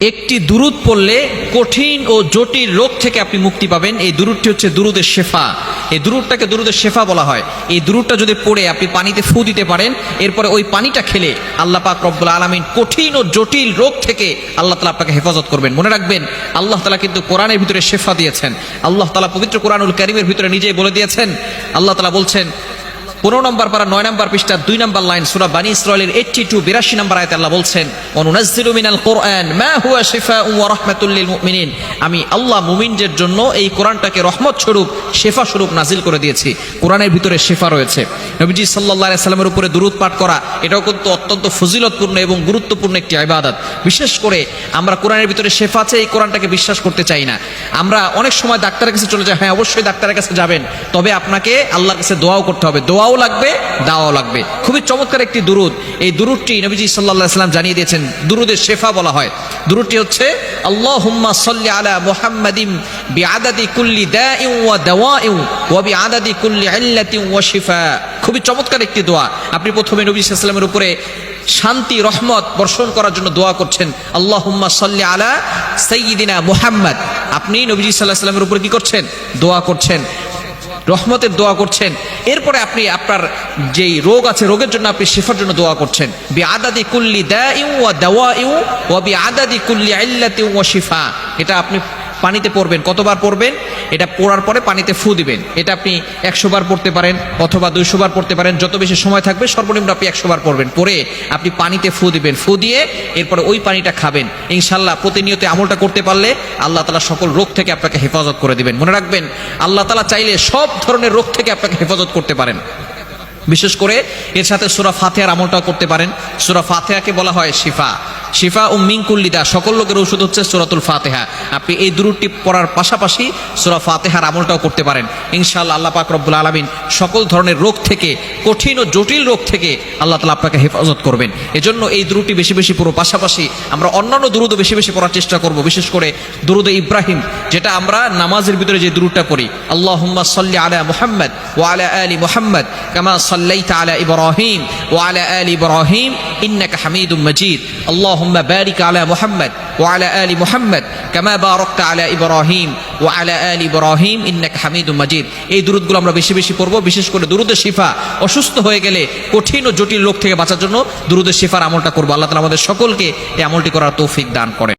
একটি দুরুদ পড়লে কঠিন ও জটিল রোগ থেকে আপনি মুক্তি পাবেন। এই দুরুদটি হচ্ছে দুরুদের শেফা। এই দুরুদটাকে দুরুদের শেফা বলা হয়। এই দুরুদটা যদি পড়ে আপনি পানিতে ফু দিতে পারেন, এরপরে ওই পানিটা খেলে আল্লাহ পাক রব্বুল আলমিন কঠিন ও জটিল রোগ থেকে আল্লাহ তালা আপনাকে হেফাজত করবেন। মনে রাখবেন, আল্লাহ তালা কিন্তু কোরআনের ভিতরে শেফা দিয়েছেন। আল্লাহ তালা পবিত্র কোরআনুল করিমের ভিতরে নিজেই বলে দিয়েছেন। আল্লাহ তালা বলছেন পনেরো নম্বর পারা নয় নম্বর পৃষ্ঠা, দুই নম্বর লাইন, সুরা বানী ইসরায়েলের এইটটি টু বিরাশি নম্বর আয়তে আল্লাহ বলছেন অনুনাজ্জিলু মিনাল কোরআন মা হুয়া শিফাউন ওয়া মুমিনিন। আমি আল্লাহ মুমিনদের জন্য এই কোরআনটাকে রহমত স্বরূপ, শেফা স্বরূপ নাজিল করে দিয়েছি। কোরআনের ভিতরে শেফা রয়েছে। নবীজি সাল্লাল্লাহু সাল্লামের উপরে দুরূদ পাঠ করা, এটাও কিন্তু অত্যন্ত ফজিলতপূর্ণ এবং গুরুত্বপূর্ণ একটি ইবাদত। বিশেষ করে আমরা কোরআনের ভিতরে শেফা আছে, এই কোরআনটাকে বিশ্বাস করতে চাই না। আমরা অনেক সময় ডাক্তারের কাছে চলে যাই হ্যাঁ অবশ্যই ডাক্তারের কাছে যাবেন। তবে আপনাকে আল্লাহর কাছে দোয়াও করতে হবে। দোয়াও লাগবে, দাওয়াও লাগবে। খুবই চমৎকার একটি দুরুদ। এই দুরুদটি নবীজি আলাইহি সাল্লাম জানিয়ে দিয়েছেন, দুরুদের শেফা বলা হয়। দুরুদটি হচ্ছে, আল্লাহুম্মা সাল্লি আলা মুহাম্মাদিন বিআদাদি কুল্লি দাইন ওয়া দাওয়াইন ওয়া বিআদাদি কুল্লি ইল্লাতিন ওয়া শিফা। খুবই চমৎকার একটি দোয়া। আপনি প্রথমে নবী সাল্লামের উপরে শান্তি, রহমত বর্ষণ করার জন্য দোয়া করছেন, আল্লাহুম্মা সাল্লি আলা সাইয়্যিদিনা মুহাম্মদ। আপনি নবীজি আলাইহি সাল্লামের উপরে কি করছেন? দোয়া করছেন। রহমতের দোয়া করছেন। এরপরে আপনি আপনার যেই রোগ আছে, রোগের জন্য আপনি শেফার জন্য দোয়া করছেন। বি আদাদি কুল্লি দাইউ ওয়া দাওয়াইউ ওয়া বি আদাদি কুল্লি ইল্লাতি ওয়া শিফা। এটা আপনি পানিতে পড়বেন। কতবার পড়বেন? এটা পড়ার পরে পানিতে ফু দিবেন। এটা আপনি একশো বার পড়তে পারেন অথবা দুইশো বার পড়তে পারেন। যত বেশি সময় থাকবে সর্বনিম্ন আপনি একশো বার পড়বেন। পরে আপনি পানিতে ফু দিবেন। ফু দিয়ে এরপরে ওই পানিটা খাবেন। ইনশাল্লাহ প্রতিনিয়ত আমলটা করতে পারলে আল্লাহ তালা সকল রোগ থেকে আপনাকে হেফাজত করে দিবেন। মনে রাখবেন, আল্লাহ তালা চাইলে সব ধরনের রোগ থেকে আপনাকে হেফাজত করতে পারেন। বিশেষ করে এর সাথে সুরা ফাতেহার আমলটাও করতে পারেন। সুরা ফাতেহাকে বলা হয় শিফা। শিফা ও মিঙ্কুল্লিদা সকল লোকের ওষুধ হচ্ছে সুরাতুল ফাতেহা। আপনি এই দুরুটি পড়ার পাশাপাশি সুরা ফাতেহার আমলটাও করতে পারেন। ইনশাআল্লাহ আল্লাহ পাক রব্বুল আলমিন সকল ধরনের রোগ থেকে, কঠিন ও জটিল রোগ থেকে আল্লাহ তালা আপনাকে হেফাজত করবেন। এজন্য এই দুরুটি বেশি বেশি পুরো পাশাপাশি আমরা অন্যান্য দুরুদও বেশি বেশি পড়ার চেষ্টা করব। বিশেষ করে দুরুদে ইব্রাহিম, যেটা আমরা নামাজের ভিতরে যে দুরুদটা পড়ি। আল্লাহ সাল্লি আলা মোহাম্মদ ও আলা আলী মোহাম্মদ, কামা সাল্লাইতা আলা ইব্রাহিম ও আলা আলী ইব্রাহিম ইন্নাকা হামিদুম মজিদ اللهم بارك على محمد وعلى آل محمد كما باركت على إبراهيم وعلى آل إبراهيم إنك حميد مجيد এই দুরুদগুলো আমরা বেশি বেশি পড়বো বিশেষ করে দুরুদের শিফা অসুস্থ হয়ে গেলে কঠিন ও জটিল রোগ থেকে বাঁচার জন্য দুরুদের শিফার আমলটা করবো আল্লাহ তালা আমাদের সকলকে এই আমলটি করার তৌফিক দান করেন